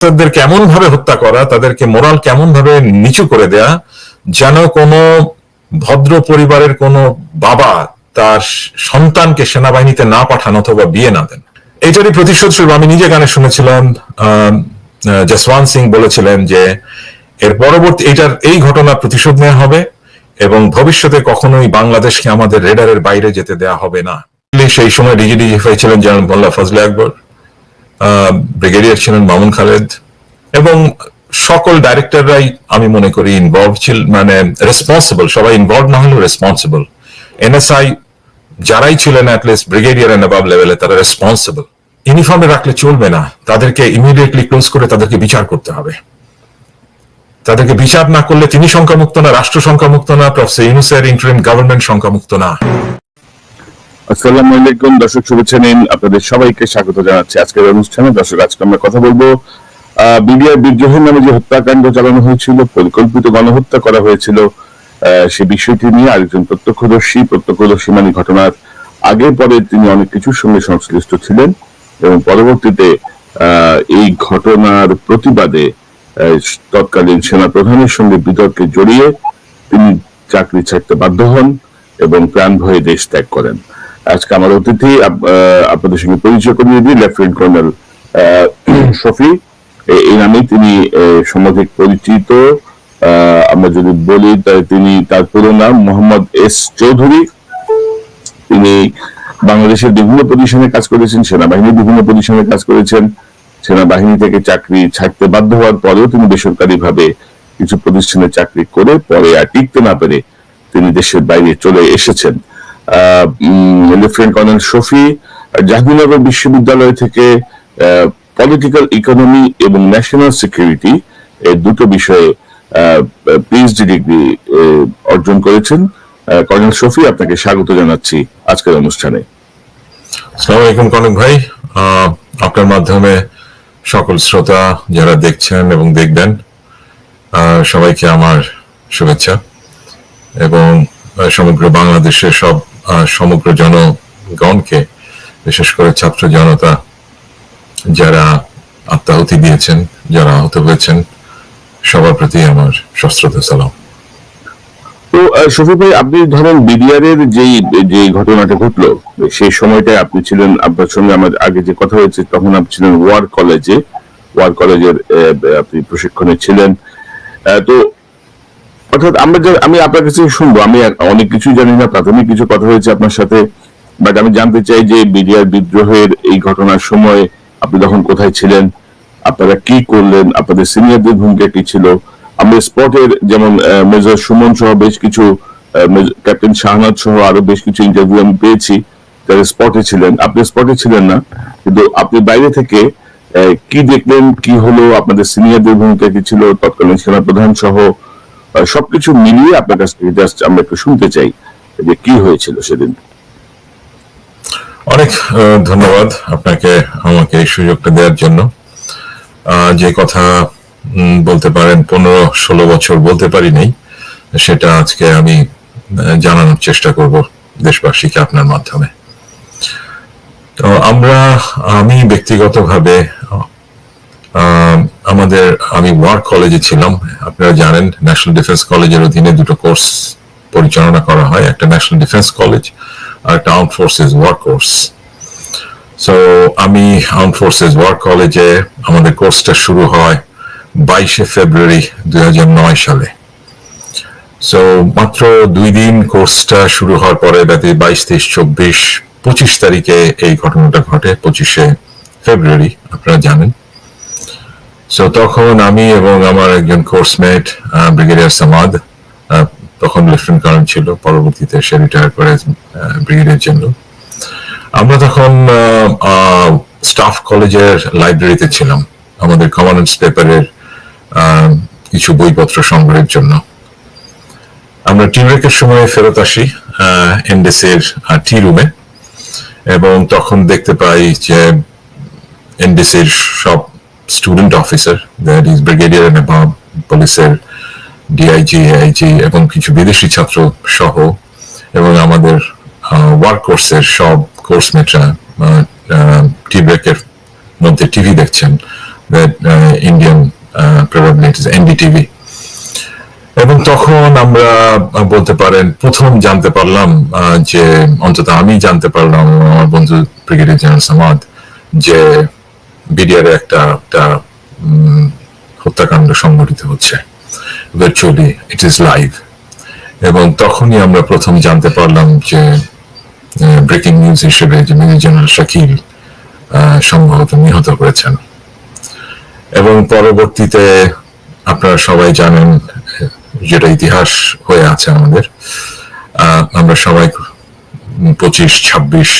তাদের কেমন ভাবে হত্যা করা তাদেরকে মোরাল কেমন ভাবে নিচু করে দেয়া যেন কোনো ভদ্র পরিবারের কোনো বাবা তার সন্তানকে সেনাবাহিনীতে না পাঠান অথবা বিয়ে না দেন। এটারই প্রতিশোধ স্বরূপ আমি নিজে গানে শুনেছিলাম আহ, সিং বলেছিলেন যে এর পরবর্তী এটার এই ঘটনার প্রতিশোধ নেওয়া হবে এবং ভবিষ্যতে কখনোই বাংলাদেশকে আমাদের রেডারের বাইরে যেতে দেয়া হবে না। সেই সময় ডিজিডিএফআই ছিলেন জেনারেল মোল্লা ফজলে আকবর। ব্রিগেডিয়ার ছিলেন মামুন খালেদ এবং সকল ডাইরেক্টররাই আমি মনে করি ইনভলভ ছিল মানে রেসপন্সিবল সবাই ইনভলভ না হলেও রেসপন্সিবল এনএসআই যারাই ছিলেন অ্যাটলিস্ট ব্রিগেডিয়ার এন্ড অ্যাবাব লেভেলে তারা রেসপন্সিবল ইউনিফর্মে রাখলে চলবে না। তাদেরকে ইমিডিয়েটলি ক্লোজ করে তাদেরকে বিচার করতে হবে। তাদেরকে বিচার না করলে তিনি সংখ্যামুক্ত না, রাষ্ট্র সংখ্যামুক্ত না প্রফেসর ইউনুসের ইন্টারিম গভর্নমেন্ট সংখ্যামুক্ত না। আসসালামু আলাইকুম, দর্শক শুভেচ্ছা নিন। আপনাদের সবাইকে স্বাগত জানাচ্ছি আজকের অনুষ্ঠানে। দর্শক, আজকে আমরা কথা বলব বিডিআর বিদ্রোহের নামে যে হত্যাকাণ্ড চালানো হয়েছিল, পরিকল্পিত গণহত্যা করা হয়েছিল সে বিষয়টি নিয়ে আরেকজন প্রত্যক্ষদর্শী প্রত্যক্ষদর্শী মানে ঘটনার আগে পরে তিনি অনেক কিছুর সঙ্গে সংশ্লিষ্ট ছিলেন এবং পরবর্তীতে এই ঘটনার প্রতিবাদে তৎকালীন সেনা প্রধানের সঙ্গে বিতর্কে জড়িয়ে তিনি চাকরি ছাড়তে বাধ্য হন এবং প্রাণ ভয়ে দেশ ত্যাগ করেন। আজকে আমার অতিথি আপনাদের সঙ্গে পরিচয় করিয়ে দিই লেফটেন্যান্ট কর্নেল শফি। এই নামে তিনি সমধিক পরিচিত। আমরা যদি বলি তিনি তার পুরো নাম মোহাম্মদ এস চৌধুরী। তিনি বাংলাদেশের বিভিন্ন পজিশনে কাজ করেছেন, সেনাবাহিনীর বিভিন্ন পজিশনে কাজ করেছেন। সেনাবাহিনী থেকে চাকরি ছাড়তে বাধ্য হওয়ার পরেও তিনি বেসরকারি ভাবে কিছু প্রতিষ্ঠানে চাকরি করে পরে আর টিকতে না পেরে তিনি দেশের বাইরে চলে এসেছেন। লেফটেন্যান্ট কর্নেল শফি, জাহাঙ্গীরনগর বিশ্ববিদ্যালয় থেকে পলিটিক্যাল ইকোনমি এবং ন্যাশনাল সিকিউরিটি এই দুটো বিষয়ে পিএইচডি ডিগ্রি অর্জন করেছেন। কর্নেল শফি, আপনাকে স্বাগত জানাচ্ছি আজকের অনুষ্ঠানে। আসসালামু আলাইকুম কনক ভাই। আপনার মাধ্যমে সকল শ্রোতা যারা দেখছেন এবং দেখবেন সবাইকে আমার শুভেচ্ছা এবং সমগ্র বাংলাদেশের সব সমগ্র জনগণকে, বিশেষ করে ছাত্র জনতা, যারা আত্মাহুতি দিয়েছেন, যারা আহত হয়েছেন, সবার প্রতি আমার সশ্রদ্ধ সালাম। তো শফি ভাই, আপনি ধরেন বিডিআর এর যেই যে ঘটনাটা ঘটলো, সেই সময়টায় আপনি ছিলেন, আপনার সঙ্গে আমার আগে যে কথা হয়েছে, তখন আপনি ছিলেন ওয়ার কলেজে, ওয়ার কলেজের আপনি প্রশিক্ষণে ছিলেন। তো অর্থাৎ আমরা যে আমি আপনার কাছে শুনব, আমি অনেক কিছু জানি না, প্রাথমিক কিছু কথা হয়েছে আপনার সাথে, বাট আমি জানতে চাই যে বিডিআর বিদ্রোহের এই ঘটনার সময় আপনি তখন কোথায় ছিলেন, আপনারা কি করলেন, আপনাদের সিনিয়রদের ভূমিকা কি ছিল? আমরা স্পটের যেমন মেজর সুমন সহ বেশ কিছু ক্যাপ্টেন শাহনাজ সহ আরও বেশ কিছু ইন্টারভিউ আমি পেয়েছি, যারা স্পটে ছিলেন। আপনি স্পটে ছিলেন না, কিন্তু আপনি বাইরে থেকে কি দেখলেন, কি হলো, আপনাদের সিনিয়রদের ভূমিকা কি ছিল? তৎকালীন সেনা প্রধান সহ সবকিছু মিলিয়ে আপনার কাছ থেকে জাস্ট আমরা একটু শুনতে চাই যে কি হয়েছিল সেদিন। অনেক ধন্যবাদ আপনাকে আমাকে এই সুযোগটা দেওয়ার জন্য। যে কথা বলতে পারেন, পনেরো ষোলো বছর বলতে পারি নাই, সেটা আজকে আমি জানানোর চেষ্টা করব দেশবাসীকে আপনার মাধ্যমে। তো আমরা, আমি ব্যক্তিগতভাবে আমাদের, আমি ওয়ার্ক কলেজে ছিলাম। আপনারা জানেন ন্যাশনাল ডিফেন্স কলেজের অধীনে দুটো কোর্স পরিচালনা করা হয়, একটা ন্যাশনাল ডিফেন্স কলেজ আর একটা armed forces war course so আমি আর্ম ফোর্সেস ওয়ার্ক কলেজে আমাদের কোর্সটা শুরু হয় বাইশে ফেব্রুয়ারি দুই হাজার নয় সালে। সো মাত্র দুই দিন কোর্সটা শুরু হওয়ার পরে যাতে বাইশ, তেইশ, চব্বিশ, পঁচিশ তারিখে এই ঘটনাটা ঘটে, পঁচিশে ফেব্রুয়ারি আপনারা জানেন। সো তখন আমি এবং আমার একজন কোর্সমেট ব্রিগেডিয়ার সামাদ তখন লেফটেন্যান্ট কর্নেল ছিল, পরবর্তীতে সে রিটায়ার করে ব্রিগেডিয়ার জন্য আমরা তখন স্টাফ কলেজের লাইব্রেরিতে ছিলাম, আমাদের কমান্ডেন্টস পেপারের কিছু বইপত্র সংগ্রহের জন্য। আমরা টি ব্রেকের সময় ফেরত আসি এনডিসির টি রুমে এবং তখন দেখতে পাই যে এনডিসির সব student officer that is brigadier and above পুলিশের ডিআইজি আইজি এবং কিছু বিদেশি ছাত্র সহ এবং আমাদের ওয়ার্ক কোর্সের সব কোর্সমেটরা টি ব্রেকের মধ্যে টিভি দেখছেন uh, probably it is NDTV এবং তখন আমরা বলতে পারেন প্রথম জানতে পারলাম যে অন্তত আমি জানতে পারলাম আমার বন্ধু ব্রিগেডিয়ার জেনারেল সামাদ যে বিডিআর একটা একটা হত্যাকাণ্ড সংঘটিত হচ্ছে। ভার্চুয়ালি ইট ইজ লাইভ এবং তখনই আমরা প্রথম জানতে পারলাম যে ব্রেকিং নিউজ হিসেবে যে মেজর জেনারেল শাকিল সম্ভবত নিহত করেছেন এবং পরবর্তীতে আপনারা সবাই জানেন, যেটা ইতিহাস হয়ে আছে আমাদের আমরা সবাই পঁচিশ, ছাব্বিশ,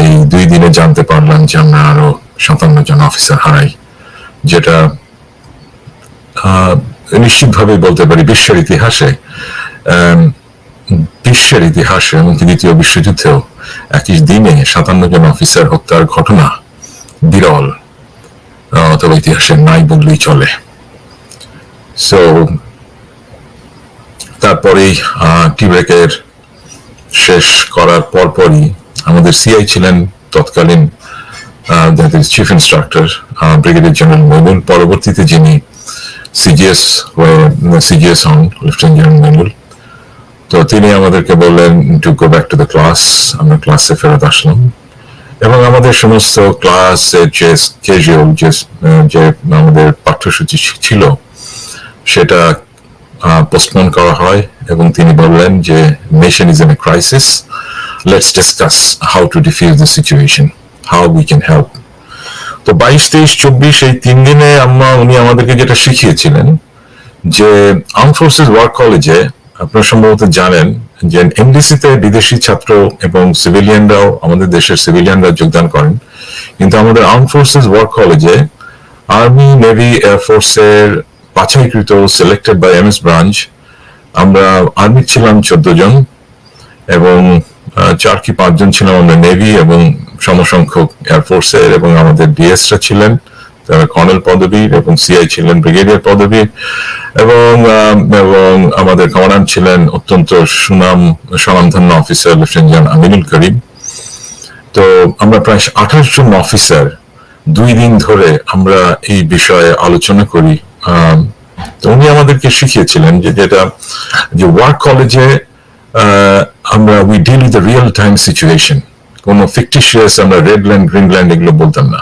এই দুই দিনে জানতে পারলাম যে আমরা আরও সাতান্ন জন অফিসার হারাই, যেটা নিশ্চিতভাবে বলতে পারি বিশ্বের ইতিহাসে বিশ্বের ইতিহাসে এমনকি দ্বিতীয় বিশ্বযুদ্ধেও একই দিনে সাতান্ন জন অফিসার হত্যার ঘটনা বিরল অথবা ইতিহাসের নাই বললেই চলে। সো তারপরেই টিব্রেকের শেষ করার পরপরই আমাদের সিআই ছিলেন তৎকালীন chief instructor brigadier general Moinul পরবর্তীতে যিনি সিজিএস সিজিএস হন লেফটেন্যান্ট জেনারেল মইনুল তো তিনি আমাদেরকে বললেন to go back to the class আমরা ক্লাসে ফেরত আসলাম। এবং আমাদের সমস্ত ক্লাসের যে ক্যাজুয়াল যে যে আমাদের পাঠ্যসূচি ছিল, সেটা পোস্টপোন করা হয় এবং তিনি বললেন যে nation is in a crisis let's discuss how to defuse the situation how we can help তো বাইশ, তেইশ, চব্বিশ এই তিন দিনে আম্মা উনি আমাদেরকে যেটা শিখিয়েছিলেন যে আর্ম ফোর্সেস ওয়ার্ক কলেজে আপনারা সম্ভবত জানেন যে এমডিসিতে বিদেশি ছাত্র এবং সিভিলিয়ানরাও আমাদের দেশের সিভিলিয়ানরা যোগদান করেন। কিন্তু আমাদের আর্ম ফোর্সেস ওয়ার্ক কলেজে আর্মি নেভি এয়ারফোর্সের বাছাইকৃত selected by M S branch আমরা আর্মি ছিলাম চোদ্দ জন এবং চার কি পাঁচজন ছিলাম আমরা নেভি এবং সমসংখ্যক এয়ারফোর্সের এবং আমাদের ডিএসরা ছিলেন তারা কর্নেল পদবীর এবং সিআই ছিলেন ব্রিগেডিয়ার পদবীর এবং এবং আমাদের কমান্ডান্ট ছিলেন অত্যন্ত সুনাম, স্বনামধন্য অফিসার লেফটেন্যান্ট আমিনুল করিম। তো আমরা প্রায় আঠাশ জন অফিসার দুই দিন ধরে আমরা এই বিষয়ে আলোচনা করি। তো উনি আমাদেরকে শিখিয়েছিলেন যে যেটা, যে ওয়ার্ক কলেজে আমরা we deal with real time situation কোনো ফিকটিশিয়াস আমরা রেড ল্যান্ড গ্রিন ল্যান্ড এগুলো বলতাম না।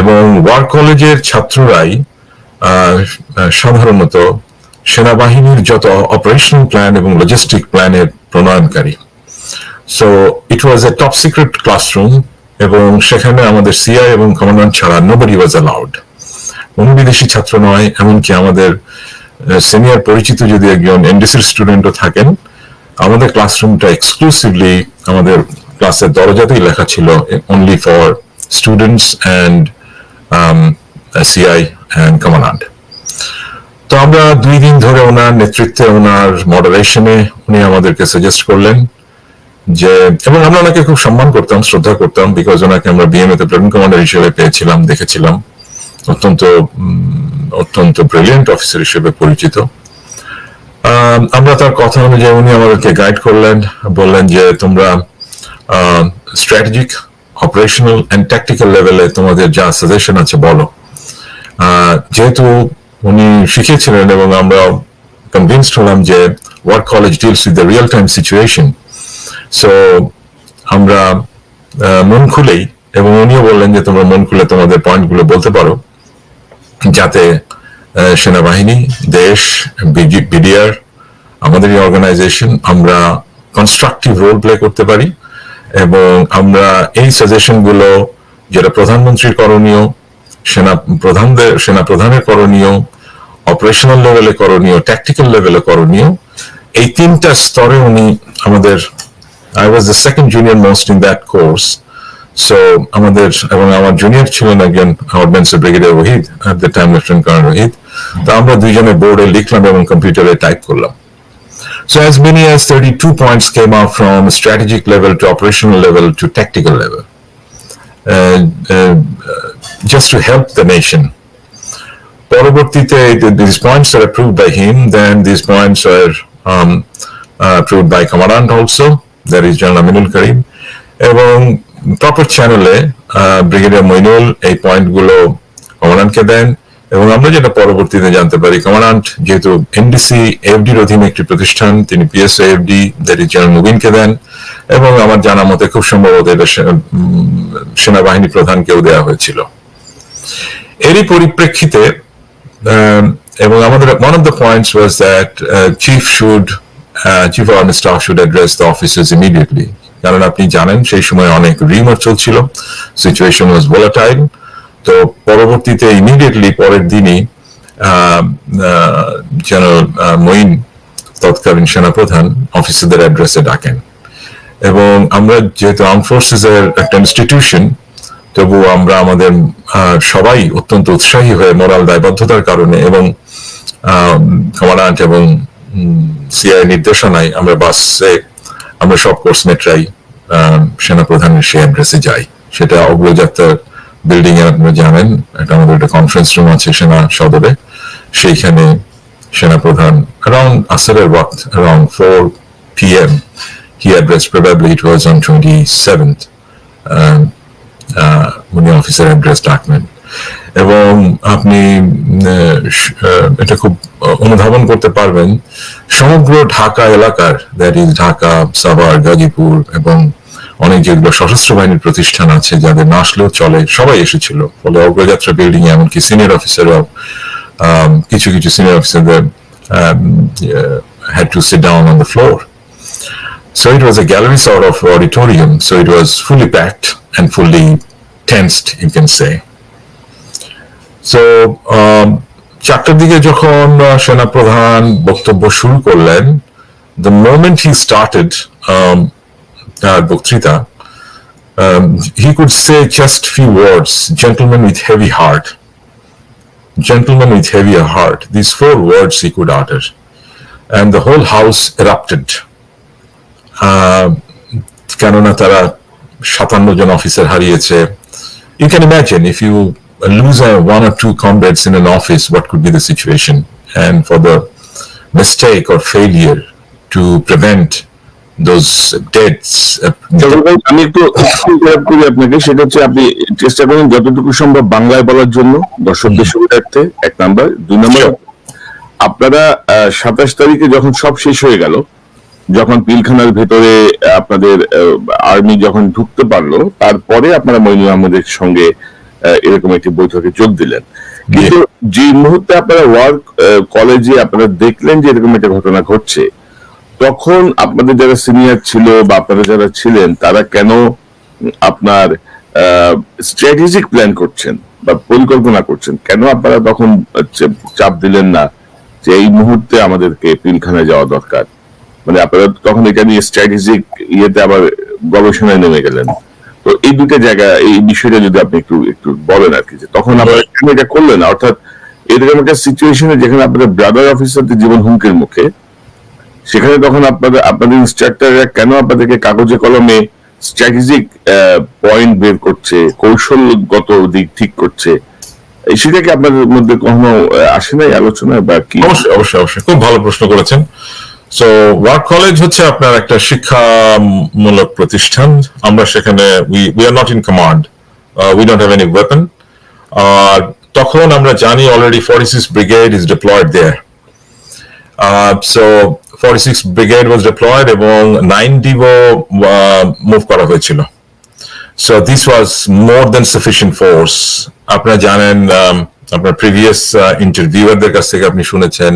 এবং ওয়ার্ক কলেজের ছাত্ররাই সাধারণত সেনাবাহিনীর যত অপারেশনাল প্ল্যান এবং লজিস্টিক প্ল্যানের প্রণয়নকারী। So it was a top secret classroom এবং সেখানে আমাদের সিআই এবং কমান্ডান্ট ছাড়া নোবডি ওয়াজ অ্যালাউড কোনো বিদেশি ছাত্র নয়, এমনকি আমাদের সিনিয়র পরিচিত যদি একজন এনডিসির স্টুডেন্টও থাকেন, আমাদের ক্লাসরুমটা এক্সক্লুসিভলি আমাদের ক্লাসের দরজাতেই লেখা ছিল only for students and CI and commandant তো আমরা দুই দিন ধরে ওনার নেতৃত্বে, ওনার মডারেশনে উনি আমাদেরকে সাজেস্ট করলেন যে, এবং আমরা ওনাকে খুব সম্মান করতাম, শ্রদ্ধা করতাম বিকজ ওনাকে আমরা বিএমএ তে প্লেটুন কমান্ডার হিসেবে পেয়েছিলাম, দেখেছিলাম। অত্যন্ত অত্যন্ত ব্রিলিয়েন্ট অফিসার হিসেবে পরিচিত। আমরা তার কথা অনুযায়ী উনি আমাদেরকে গাইড করলেন, বললেন যে, তোমরা স্ট্র্যাটেজিক অপারেশনাল অ্যান্ড ট্যাকটিক্যাল লেভেলে তোমাদের যা সাজেশন আছে বলো। যেহেতু উনি শিখিয়েছিলেন এবং আমরা কনভিন্সড হলাম যে war college deals with the real time situation so আমরা মন খুলেই এবং উনিও বললেন যে তোমরা মন খুলে তোমাদের পয়েন্টগুলো বলতে পারো, যাতে সেনাবাহিনী, দেশ বিডিআর আমাদের অর্গানাইজেশন আমরা কনস্ট্রাকটিভ রোল প্লে করতে পারি। এবং আমরা এই সাজেশনগুলো যেটা প্রধানমন্ত্রীর করণীয়, সেনা প্রধানদের, সেনা প্রধানের করণীয় অপারেশনাল লেভেলে করণীয় ট্যাকটিক্যাল লেভেলে করণীয়, এই তিনটা স্তরে উনি আমাদের I was the second junior most in that course so আমাদের, এবং আমার জুনিয়র ছিলেন একজন ordnance brigadier Wahid at the time lieutenant colonel Wahid তো আমরা দুইজনে বোর্ডে লিখলাম এবং কম্পিউটারে টাইপ করলাম। So as many as 32 points came out from strategic level to operational level to tactical level, uh, uh, just to help the nation. পরবর্তীতে the- these points are approved by him, then these points are um, uh, approved by commandant also, that is General Aminul Karim, এবং proper চ্যানেলে brigadier Moinul এই পয়েন্টগুলো কমান্ডান্টকে দেন এবং আমরা যেটা পরবর্তীতে জানতে পারি কমান্ডান্ট যেহেতু এনডিসি এফডির অধীনে একটি প্রতিষ্ঠান তিনি PSO FD that is general মুবিনকে দেন এবং আমার জানা মতে খুব সম্ভবত এটা সেনাবাহিনী প্রধানকেও দেওয়া হয়েছিল। এরই পরিপ্রেক্ষিতে এবং আমাদের one of the points was that chief should uh, chief of army staff should address the officers কারণ আপনি জানেন সেই সময় অনেক রিমোট চলছিল সিচুয়েশন ওয়াজ ভোলাটাইল তো পরবর্তীতে ইমিডিয়েটলি পরের দিনই জেনারেল মঈন তৎকালীন সেনাপ্রধান অফিসারদের অ্যাড্রেসে ডাকেন। এবং আমরা যেহেতু আর্ম ফোর্সেস এর একটা ইনস্টিটিউশন তবু আমরা আমাদের সবাই অত্যন্ত উৎসাহী হয়ে মোরাল দায়বদ্ধতার কারণে এবং কমান্ডান্ট এবং সিআই নির্দেশনায় আমরা বাসে, আমরা সব কোর্সমেটরাই সেনাপ্রধানের সেই অ্যাড্রেসে যাই। সেটা অগ্রযাত্রার বিল্ডিং এ আপনারা জানেন একটা আমাদের একটা কনফারেন্স রুম আছে সেনা সদরে সেইখানে সেনাপ্রধান around আসরের ওয়াক্ত around 4 p.m. he addressed probably it was on 27th um, uh, উনি অফিসার অ্যাড্রেস ডাকলেন এবং আপনি এটা খুব অনুধাবন করতে পারবেন সমগ্র ঢাকা এলাকার দ্যাট ইজ ঢাকা সাভার গাজীপুর এবং অনেক যেগুলো সশস্ত্র বাহিনীর প্রতিষ্ঠান আছে যাদের না আসলেও চলে সবাই এসেছিল ফলে অগ্রযাত্রা বিল্ডিং এ এমনকি সিনিয়র অফিসাররাও um, কিছু কিছু সিনিয়র অফিসারদের had to sit down on the floor So it was a gallery sort of auditorium. So it was fully packed and fully tensed, you can say. So um, চারটার দিকে যখন uh, সেনাপ্রধান বক্তব্য শুরু করলেন the moment he started um, তার বক্তৃতা um, he could say just few words gentlemen with heavy heart gentlemen with heavier heart these four words he could utter and the whole house erupted আহ, কেননা তারা সাতান্ন জন officer হারিয়েছে you can imagine if you lose one or two comrades in an office what could be the situation and for the mistake or failure to prevent those deaths আমি একটু করি আপনাকে সেটা হচ্ছে আপনি চেষ্টা করেন যতটুকু সম্ভব বাংলায় বলার জন্য দর্শকদের সুবিধার্থে এক নাম্বার। দুই নাম্বার আপনারা সাতাশ তারিখে যখন সব শেষ হয়ে গেল যখন পিলখানার ভেতরে আপনাদের আর্মি যখন ঢুকতে পারল তারপরে আপনারা মইনুল আহমেদের সঙ্গে এরকম একটি বৈঠকে যোগ দিলেন। কিন্তু যে মুহূর্তে আপনারা ওয়ার্ক কলেজে আপনারা দেখলেন যে এরকম একটা ঘটনা ঘটছে তখন আপনাদের যারা সিনিয়র ছিল বা আপনারা যারা ছিলেন তারা কেন আপনার স্ট্র্যাটেজিক প্ল্যান করছেন বা পরিকল্পনা করছেন? কেন আপনারা তখন চাপ দিলেন না যে এই মুহূর্তে আমাদেরকে পিলখানায় যাওয়া দরকার? মানে আপনারা তখন এটা নিয়ে স্ট্র্যাটেজিক ইয়েতে আবার গবেষণায় নেমে গেলেন। তো এই দুটো জায়গা এই বিষয়টা যদি আপনি একটু একটু বলেন আর কি যে তখন আপনারা কেন এটা করলেন অর্থাৎ এরকম একটা সিচুয়েশনে যেখানে আপনাদের ব্রাদার অফিসারদের জীবন হুমকির মুখে সেখানে তখন আপনাদের আপনাদের ইনস্ট্রাক্টররা কেন আপনাদেরকে কাগজে কলমে স্ট্র্যাটেজিক পয়েন্ট বের করছে, কৌশলগত দিক ঠিক করছে সেটা কি আপনাদের মধ্যে কখনো আসে নাই আলোচনায় বা কি? অবশ্যই অবশ্যই অবশ্যই। খুব ভালো প্রশ্ন করেছেন। সো ওয়ার্ক কলেজ হচ্ছে আপনার একটা শিক্ষামূলক প্রতিষ্ঠান। আমরা সেখানে we are not in command we don't have any weapon আর তখন আমরা জানি already forty six brigade is deployed there so forty six brigade was deployed এবং নাইন ডিভো মুভ করা হয়েছিল। So this was more than sufficient force আপনারা জানেন um, আপনার previous ইন্টারভিউয়ারদের কাছ থেকে আপনি শুনেছেন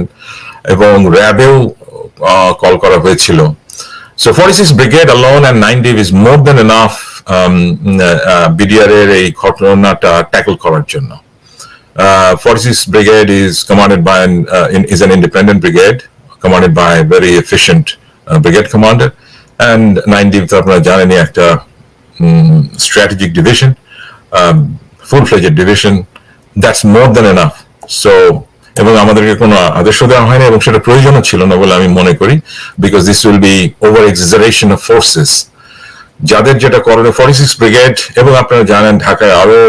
এবং র্যাবেও কল করা হয়েছিল। So forty six brigade alone and nine div is more than enough BDR এর এই ঘটনাটা ট্যাকল করার জন্য। Forty six brigade is commanded by is an independent brigade commanded by a very efficient uh, brigade commander and 9 তো আপনারা জানেনই um, strategic division, um, full-fledged division, that's more than enough. So, এবং আমাদেরকে কোনো আদেশ দেওয়া হয়নি এবং সেটা প্রয়োজনও ছিল না বলে আমি মনে করি because this will be over exertion of forces যাদের যেটা করণীয় ফর্টি সিক্স ব্রিগেড এবং আপনারা জানেন ঢাকায় আরও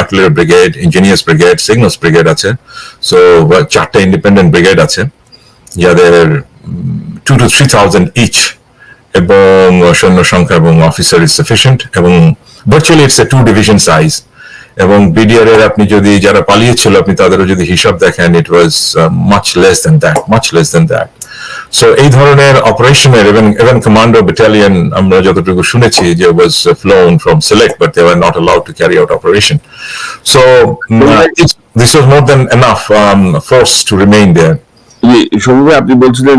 artillery brigade engineers brigade signals brigade আছে। সো চারটে ইন্ডিপেন্ডেন্ট ব্রিগেড আছে। যাদের two two three thousand each এবং সৈন্য সংখ্যা এবং অফিসার ইজ সাফিসিয়েন্ট এবং virtually it's a two division size এবং বিডিআর এর আপনি যদি যারা পালিয়েছিল, আপনি তাদেরও যদি হিসাব দেখেন it was much less than that much less than that so এই ধরনের অপারেশনের এবং এবং কমান্ডো ব্যাটালিয়ন আমরা যতটুকু শুনেছি যে was flown from Sylhet but they were not allowed to carry out operation so this was more than enough force to remain there সৌভাই আপনি বলছিলেন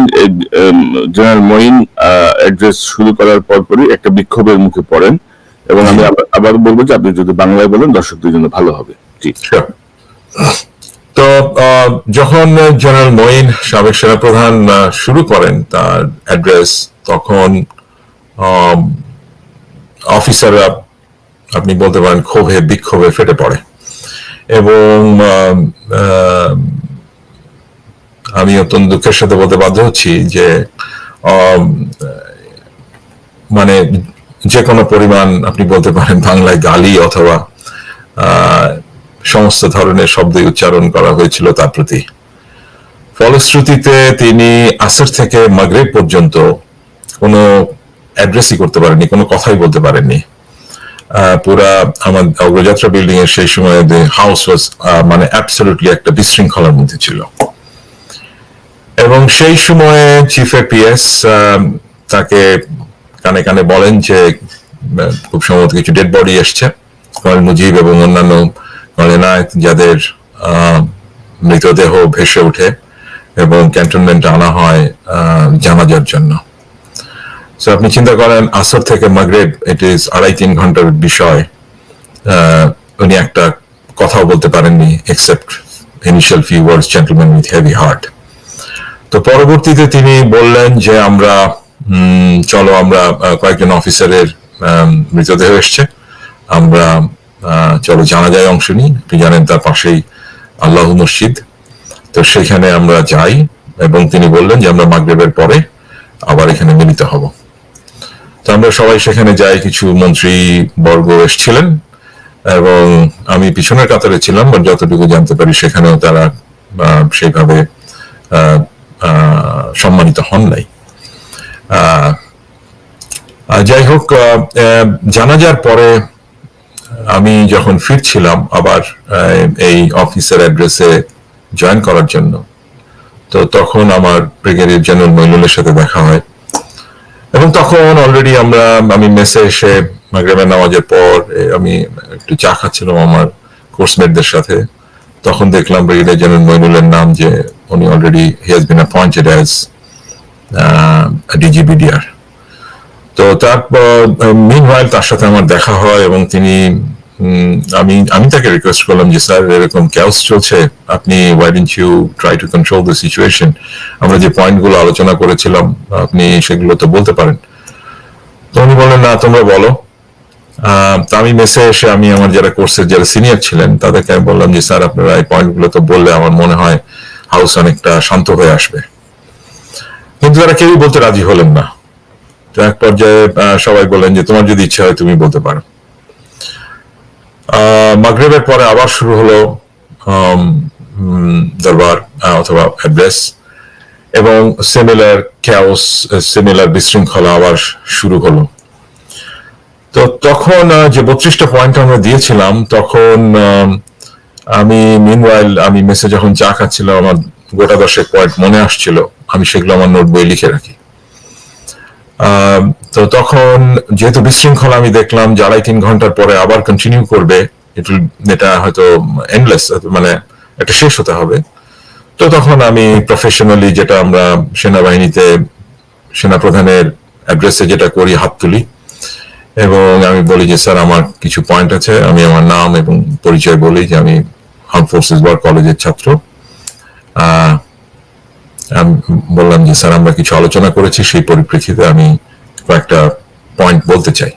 জেনারেল মঈন অ্যাড্রেস শুরু করার পরপরই একটা বিক্ষোভের মুখে পড়েন। এবং আমি আবার- বলব যে আপনি যদি বাংলায় বলেন দর্শকদের জন্য ভালো হবে। জি। তো যখন জেনারেল মঈন সাবেক সেনাপ্রধান শুরু করেন তার অ্যাড্রেস তখন অফিসাররা আপনি বলতে পারেন ক্ষোভে বিক্ষোভে ফেটে পড়ে। এবং আম, অত্যন্ত দুঃখের সাথে বলতে বাধ্য হচ্ছি যে মানে যে কোনো পরিমাণ আপনি বলতে পারেন বাংলায় গালি অথবা সমস্ত ধরনের শব্দই উচ্চারণ করা হয়েছিল তার প্রতি। ফলশ্রুতিতে তিনি আসর থেকে মাগরেব পর্যন্ত কোনো অ্যাড্রেসই করতে পারেননি, কোনো কথাই বলতে পারেননি। পুরা আমার অগ্রযাত্রা বিল্ডিং এর সেই সময় হাউস ওয়াজ মানে অ্যাবসলিউটলি একটা বিশৃঙ্খলার মধ্যে ছিল। এবং সেই সময়ে চিফ পিএস তাকে কানে কানে বলেন যে খুব সম্ভবত কিছু ডেড বডি এসছে। কর্নেল মুজিব এবং অন্যান্য কর্নেল নায়ক যাদের মৃতদেহ ভেসে ওঠে এবং ক্যান্টনমেন্টে আনা হয় জানাজার জন্য। তো আপনি চিন্তা করেন, আসর থেকে মাগরেব ইট ইজ আড়াই তিন ঘণ্টার বিষয়। উনি একটা কথাও বলতে পারেননি except initial few words gentleman with heavy heart তো পরবর্তীতে তিনি বললেন যে, আমরা চলো আমরা কয়েকজন অফিসারের মৃতদেহ এসছে। আমরা চলো জানাজায় অংশ নিই। আপনি জানেন তার পাশেই আল্লাহ মসজিদ। তো সেখানে আমরা যাই এবং তিনি বললেন যে আমরা মাগরেবের পরে আবার এখানে মিলিত হব। তো আমরা সবাই সেখানে যাই, কিছু মন্ত্রী বর্গ এসেছিলেন এবং আমি পিছনের কাতারে ছিলাম বা যতটুকু জানতে পারি সেখানেও তারা সেইভাবে সম্মানিত হন নাই। যাই হোক জানাজার পরে আমি যখন ফিরছিলাম আবার এই অফিসের অ্যাড্রেসে জয়েন করার জন্য, তো তখন আমার ব্রিগেডিয়ার জেনারেল মইনুলের সাথে দেখা হয়। এবং তখন অলরেডি আমরা, আমি মেসে এসে মাগরেবের নামাজের পর আমি একটু চা খাচ্ছিলাম আমার কোর্সমেটদের সাথে। তখন দেখলাম ব্রিগেডিয়ার জেনারেল মইনুলের নাম যে, উনি already he has been appointed as DG BDR তো তারপর মিন তার সাথে আমার দেখা হয় এবং তিনি আমি আমি তাকে রিকোয়েস্ট করলাম যে, স্যার, এরকম ক্যাউস চলছে। আপনি why didn't you try to control the situation আমরা যে পয়েন্টগুলো আলোচনা করেছিলাম, আপনি সেগুলো তো বলতে পারেন। তো উনি বললেন, না, তোমরা বলো। তো আমি মেসে এসে আমি আমার যারা কোর্সের যারা সিনিয়র ছিলেন, তাদেরকে আমি বললাম যে, স্যার, আপনারা এই পয়েন্টগুলো তো বললে আমার মনে হয় হাউস অনেকটা শান্ত হয়ে আসবে। কিন্তু তারা কেউই বলতে রাজি হলেন না। তো এক পর্যায়ে সবাই বললেন যে, তোমার যদি ইচ্ছা হয়, তুমি বলতে পারো। মাগরেবের পরে আবার শুরু হলো দরবার অথবা অ্যাড্রেস। এবং সিমিলার ক্যাওস সিমিলার বিশৃঙ্খলা আবার শুরু হলো। তো তখন যে বত্রিশটা পয়েন্ট আমরা দিয়েছিলাম, তখন আমি মিনওয়াইল আমি মেসে যখন চা খাচ্ছিলাম, আমার গোটা দশেক পয়েন্ট মনে আসছিল। আমি সেগুলো আমার নোট বই লিখে রাখি। তো তখন যেহেতু বিশৃঙ্খলা আমি দেখলাম যে আড়াই তিন ঘণ্টার পরে আবার কন্টিনিউ করবে এটা হয়তো এন্ডলেস মানে এটা শেষ হতে হবে। তো তখন আমি প্রফেশনালি যেটা আমরা সেনাবাহিনীতে, সেনাপ্রধানের অ্যাড্রেসে যেটা করি, হাত তুলি। এবং আমি বলি যে, স্যার, আমার কিছু পয়েন্ট আছে। আমি আমার নাম এবং পরিচয় বলি যে, আমি আর্ম ফোর্সেস ওয়ার কলেজের ছাত্র। আমি বললাম যে, স্যার, আমরা কিছু আলোচনা করেছি, সেই পরিপ্রেক্ষিতে আমি কয়েকটা পয়েন্ট বলতে চাই।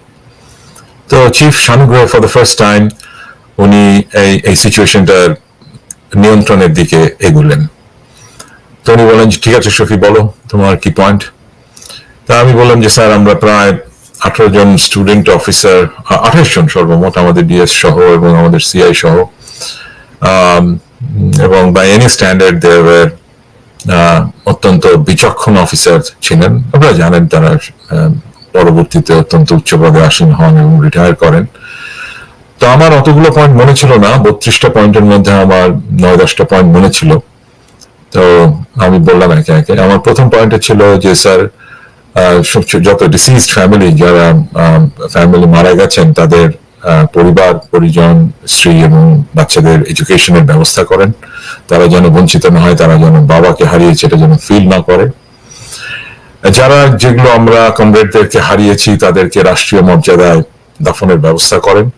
তো চিফ শানুগ্রহ ফর দ্য ফার্স্ট টাইম উনি এই এই সিচুয়েশনটার নিয়ন্ত্রণের দিকে এগুলেন। তো উনি বলেন ঠিক আছে শফি বলো, তোমার কি পয়েন্ট তা আমি বললাম যে, স্যার, আমরা প্রায় আঠারো জন স্টুডেন্ট অফিসার আঠাশ জন সর্বমোট আমাদের ডিএস সহ এবং আমাদের সিআই সহ এবং বাই এনি স্ট্যান্ডার্ড দেওয়ার অত্যন্ত বিচক্ষণ অফিসার ছিলেন। আপনারা জানেন তারা পরবর্তীতে অত্যন্ত উচ্চ পদে আসীন হন এবং রিটায়ার করেন। তো আমার অতগুলো পয়েন্ট মনে ছিল না, বত্রিশটা পয়েন্টের মধ্যে আমার নয় দশটা পয়েন্ট মনে ছিল। তো আমি বললাম একে একে। আমার প্রথম পয়েন্টে ছিল যে, স্যার যত ডিসিজড ফ্যামিলি যারা ফ্যামিলি মারা গেছেন, তাদের পরিবার, পরিজন, স্ত্রী এবং বাচ্চাদের এডুকেশনের ব্যবস্থা করেন। তারা যেন বঞ্চিত না হয়, তারা যেন বাবাকে হারিয়েছে এটা যেন ফিল না করে। যারা যেগুলো আমরা কমরেডদেরকে হারিয়েছি, তাদেরকে রাষ্ট্রীয় মর্যাদায় দাফনের ব্যবস্থা করেন।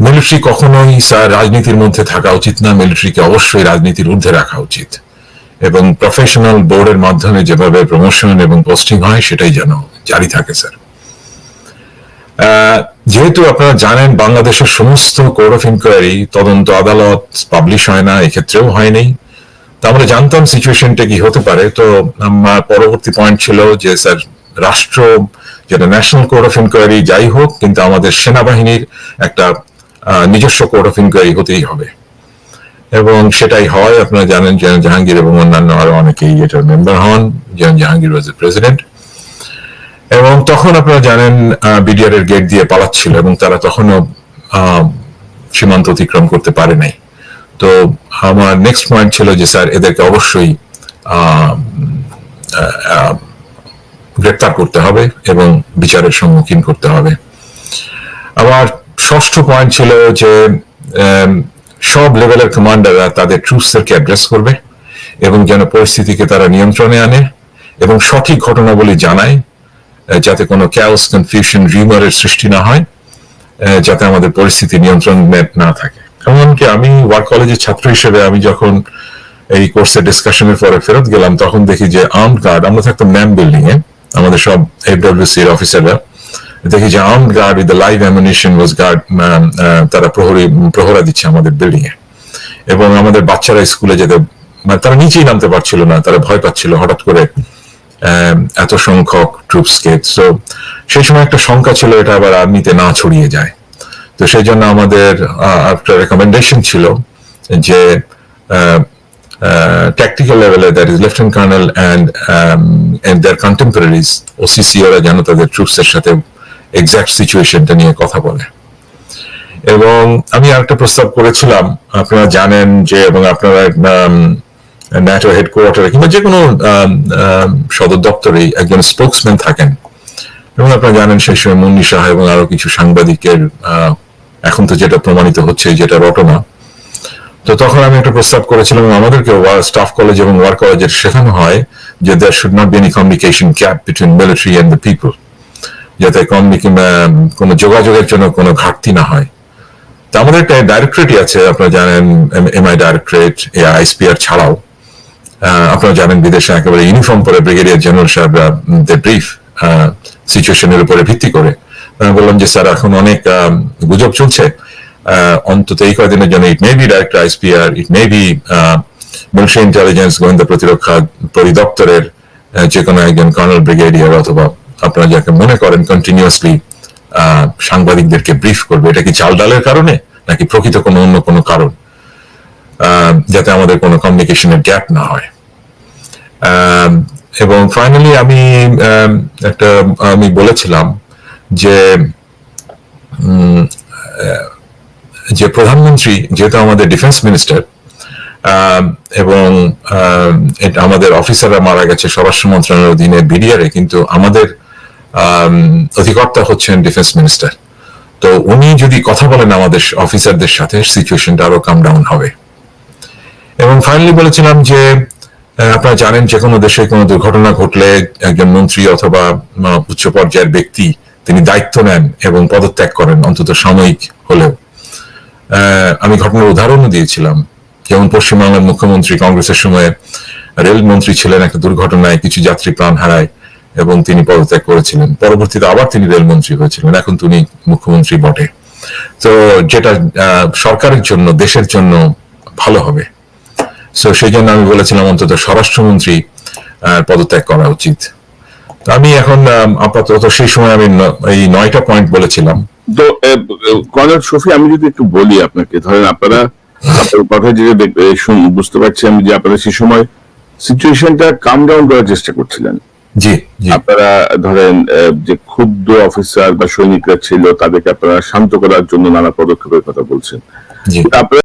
মিলিটারি কখনোই স্যার রাজনীতির মধ্যে থাকা উচিত না। মিলিটারিকে অবশ্যই রাজনীতির ঊর্ধ্বে রাখা উচিত। এবং প্রফেশনাল বোর্ডের মাধ্যমে যেভাবে প্রমোশন এবং পোস্টিং হয়, সেটাই যেন জারি থাকে, স্যার। যেহেতু আপনারা জানেন বাংলাদেশের সমস্ত কোর্ট অফ ইনকোয়ারি তদন্ত, আদালত পাবলিশ হয় না, এক্ষেত্রেও হয়নি তো আমরা জানতাম সিচুয়েশনটা কি হতে পারে। তো আমার পরবর্তী পয়েন্ট ছিল যে, স্যার, রাষ্ট্র, যেটা ন্যাশনাল কোর্ট অফ ইনকোয়ারি যাই হোক, কিন্তু আমাদের সেনাবাহিনীর একটা নিজস্ব কোর্ট অফ ইনকোয়ারি হতেই হবে। এবং সেটাই হয়, আপনারা জানেন, জাহাঙ্গীর এবং অন্যান্য আরও অনেকেই এটার মেম্বার হন। জাহাঙ্গীর ওয়াজ এ প্রেসিডেন্ট এবং তখন আপনারা জানেন বিডিআর এর গেট দিয়ে পালাচ্ছিল এবং তারা তখনও সীমান্ত অতিক্রম করতে পারে নাই। তো আমার নেক্সট পয়েন্ট ছিল যে, স্যার, এদেরকে অবশ্যই গ্রেপ্তার করতে হবে এবং বিচারের সম্মুখীন করতে হবে। আমার ষষ্ঠ পয়েন্ট ছিল যে সব লেভেলের কমান্ডাররা তাদের ট্রুপসদেরকে অ্যাড্রেস করবে এবং যেন পরিস্থিতিকে তারা নিয়ন্ত্রণে আনে এবং সঠিক ঘটনাবলী জানায় যাতে কোনো ক্যাওস কনফিউশন রিউমারের সৃষ্টি না হয় যাতে আমাদের পরিস্থিতি নিয়ন্ত্রণে না থাকে। এমনকি আমি ওয়ার্ক কলেজের ছাত্র হিসেবে আমি যখন এই কোর্সের ডিসকাশনের পরে ফেরত গেলাম, তখন দেখি যে আর্ম গার্ড আমরা থাকতাম ম্যাম বিল্ডিং এ, আমাদের সব এফডব্লিউসি এর অফিসাররা দেখি যে armed guard with live ammunition was guard তারা প্রহরী, প্রহরা দিচ্ছে আমাদের বিল্ডিং এ। এবং আমাদের বাচ্চারা স্কুলে যেতে মানে তারা নিচেই নামতে পারছিল না, তারা ভয় পাচ্ছিল হঠাৎ করে এত সংখ্যক ট্রুপসকে তো সেই সময় একটা শঙ্কা ছিল, এটা আবার আর্মিতে না ছড়িয়ে যায়। তো সেই জন্য আমাদের একটা রেকমেন্ডেশন ছিল যে ট্যাকটিক্যাল লেভেলে that is lieutenant colonel and and their contemporaries OCs ওরা যেন তাদের ট্রুপসের সাথে এক্সাক্ট সিচুয়েশনটা নিয়ে কথা বলে। এবং আমি আরেকটা প্রস্তাব করেছিলাম, আপনারা জানেন যে, এবং আপনারা ন্যাটো হেডকোয়ার্টারে কিংবা যে কোনো সদর দপ্তরেই একজন স্পোক্সম্যান থাকেন। এবং আপনারা জানেন সেই সময় মুন্নি শাহ এবং আরও কিছু সাংবাদিকের এখন তো যেটা প্রমাণিত হচ্ছে যেটা রটনা। তো তখন আমি একটা প্রস্তাব করেছিলাম আমাদেরকে স্টাফ কলেজ এবং ওয়ার কলেজের শেখানো হয় যে there should not be communication gap between military and the people যাতে কমিউনিকেশন কোনো যোগাযোগের জন্য কোনো ঘাটতি না হয়। তো আমাদের একটা ডাইরেক্টরেটই আছে, আপনারা জানেন এমআই ডাইরেক্টরেট এ আইসপিআর ছাড়াও। আপনারা জানেন বিদেশে একেবারে ইউনিফর্ম পরে ব্রিগেডিয়ার জেনারেল সাহেবরা ব্রিফ সিচুয়েশনের উপরে ভিত্তি করে। আমি বললাম যে, স্যার, এখন অনেক গুজব চলছে। অন্তত এই কয়েকদিনের জন্য it may be director ISPR it may be military intelligence গোয়েন্দা প্রতিরক্ষা পরিদপ্তরের যে কোনো একজন কর্নেল ব্রিগেডিয়ার অথবা আপনারা যাকে মনে করেন কন্টিনিউয়াসলি সাংবাদিকদেরকে ব্রিফ করবে। এটা কি চাল ডালের কারণে? নাকি প্রকৃত কোনো অন্য কোনো কারণ? যাতে আমাদের কোনো কমিউনিকেশনের গ্যাপ না হয়। এবং ফাইনালি আমি একটা আমি বলেছিলাম যে যে প্রধানমন্ত্রী যেহেতু আমাদের ডিফেন্স মিনিস্টার এবং আমাদের অফিসাররা মারা গেছে স্বরাষ্ট্র মন্ত্রণালয়ের অধীনে বিডিআরে কিন্তু আমাদের আম, অধিকর্তা হচ্ছেন ডিফেন্স মিনিস্টার তো উনি যদি কথা বলেন আমাদের অফিসারদের সাথে সিচুয়েশনটা আরও কাম ডাউন হবে। এবং ফাইনালি বলেছিলাম যে আপনারা জানেন যে কোনো দেশে কোনো দুর্ঘটনা ঘটলে একজন মন্ত্রী অথবা উচ্চ পর্যায়ের ব্যক্তি তিনি দায়িত্ব নেন এবং পদত্যাগ করেন অন্তত সাময়িক হলেও। আমি ঘটনার উদাহরণও দিয়েছিলাম। যেমন পশ্চিমবাংলার মুখ্যমন্ত্রী কংগ্রেসের সময় রেলমন্ত্রী ছিলেন একটা দুর্ঘটনায় কিছু যাত্রী প্রাণ হারায় এবং তিনি পদত্যাগ করেছিলেন। পরবর্তীতে আবার তিনি রেলমন্ত্রী হয়েছিলেন। এখন তিনি মুখ্যমন্ত্রী বটে। তো যেটা সরকারের জন্য, দেশের জন্য ভালো হবে। সো সেই জন্য আমি বলেছিলাম অন্তত স্বরাষ্ট্রমন্ত্রী পদত্যাগ করা উচিত। আমি এখন আপাতত সেই সময় আমি এই নয়টা পয়েন্ট বলেছিলাম। তো কর্নেল শফি আমি যদি একটু বলি আপনাকে ধরেন আপনারা কথা যেটা বুঝতে পারছি আমি যে আপনারা সেই সময় সিচুয়েশনটা কাম ডাউন করার চেষ্টা করছিলেন। জি জি। আপনারা ধরেন যে ক্ষুদ্র অফিসার বা সৈনিকরা ছিল তাদেরকে আপনারা শান্ত করার জন্য নানা পদক্ষেপের কথা বলছেন। জি। আপনারা